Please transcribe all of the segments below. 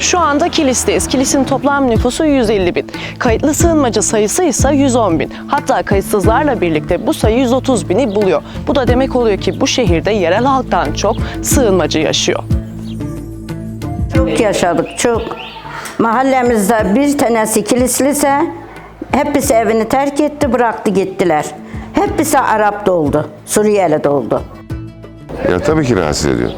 Şu anda Kilis'teyiz. Kilis'in toplam nüfusu 150 bin. Kayıtlı sığınmacı sayısı ise 110 bin. Hatta kayıtsızlarla birlikte bu sayı 130 bini buluyor. Bu da demek oluyor ki bu şehirde yerel halktan çok sığınmacı yaşıyor. Çok yaşadık çok. Mahallemizde bir tanesi kilisliyse hepsi evini terk etti bıraktı gittiler. Hepsi Arap doldu, Suriyeli doldu. Ya tabii ki rahatsız ediyor.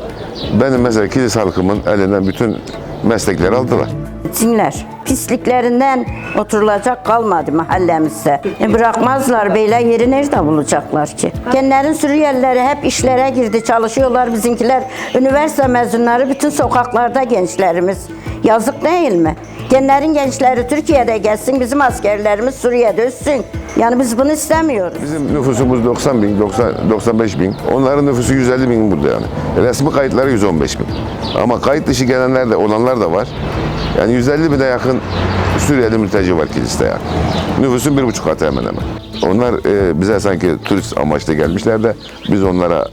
Benim mesela kilis halkımın elinden bütün meslekleri aldılar. Gitsinler. Pisliklerinden oturulacak kalmadı mahallemizde. E bırakmazlar böyle yeri nerede bulacaklar ki? Kendilerin Suriyelileri hep işlere girdi, çalışıyorlar bizimkiler. Üniversite mezunları bütün sokaklarda gençlerimiz. Yazık değil mi? Kendilerin gençleri Türkiye'de gelsin, bizim askerlerimiz Suriye'de ölsün. Yani biz bunu istemiyoruz. Bizim nüfusumuz 90 bin, 90, 95 bin. Onların nüfusu 150 bin burada yani. Resmi kayıtları 115 bin. Ama kayıt dışı gelenler de olanlar da var. Yani 150 bine yakın Suriyeli mülteci var kiliste yani. Nüfusun bir buçuk katı hemen hemen. Onlar e, bize sanki turist amaçlı gelmişler de biz onlara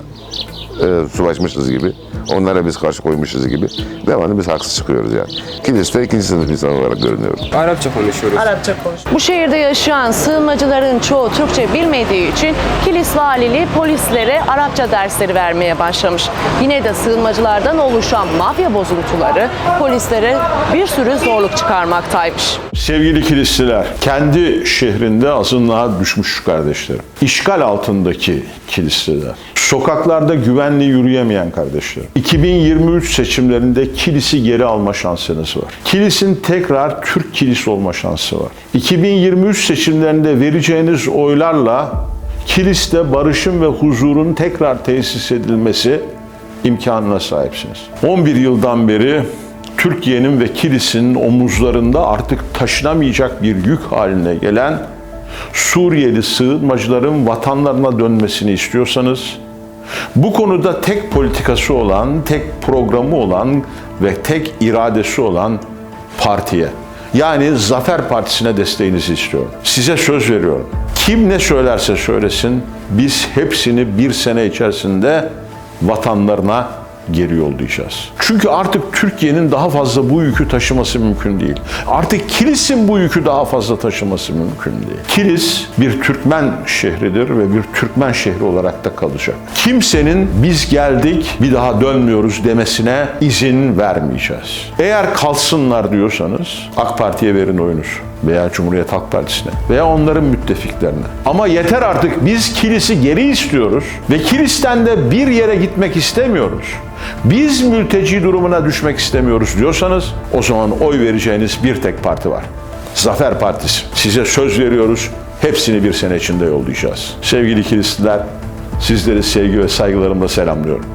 e, sulaşmışız gibi. Onlara biz karşı koymuşuz gibi. Devamlı biz haksız çıkıyoruz yani. Kiliste ikinci sınıf insan olarak görünüyorum. Arapça konuşuyoruz. Bu şehirde yaşayan sığınmacıların çoğu Türkçe bilmediği için Kilis Valiliği polislere Arapça dersleri vermeye başlamış. Yine de sığınmacılardan oluşan mafya bozuntuları polislere bir sürü zorluk çıkarmaktaymış. Sevgili kilisliler, kendi şehrinde azınlığa düşmüş kardeşlerim. İşgal altındaki kilisliler. Sokaklarda güvenli yürüyemeyen kardeşlerim. 2023 seçimlerinde kilisi geri alma şansınız var. Kilisin tekrar Türk kilisi olma şansı var. 2023 seçimlerinde vereceğiniz oylarla kiliste barışın ve huzurun tekrar tesis edilmesi imkanına sahipsiniz. 11 yıldan beri Türkiye'nin ve kilisinin omuzlarında artık taşınamayacak bir yük haline gelen Suriyeli sığınmacıların vatanlarına dönmesini istiyorsanız, bu konuda tek politikası olan, tek programı olan ve tek iradesi olan partiye, yani Zafer Partisi'ne desteğinizi istiyorum. Size söz veriyorum. Kim ne söylerse söylesin, biz hepsini bir sene içerisinde vatanlarına geri yollayacağız. Çünkü artık Türkiye'nin daha fazla bu yükü taşıması mümkün değil. Artık Kilis'in bu yükü daha fazla taşıması mümkün değil. Kilis bir Türkmen şehridir ve bir Türkmen şehri olarak da kalacak. Kimsenin biz geldik bir daha dönmüyoruz demesine izin vermeyeceğiz. Eğer kalsınlar diyorsanız AK Parti'ye verin oyunuzu veya Cumhuriyet Halk Partisi'ne veya onların müttefiklerine. Ama yeter artık biz kilisi geri istiyoruz ve kilisten de bir yere gitmek istemiyoruz. Biz mülteci durumuna düşmek istemiyoruz diyorsanız o zaman oy vereceğiniz bir tek parti var. Zafer Partisi. Size söz veriyoruz. Hepsini bir sene içinde yollayacağız. Sevgili kilisliler, sizleri sevgi ve saygılarımla selamlıyorum.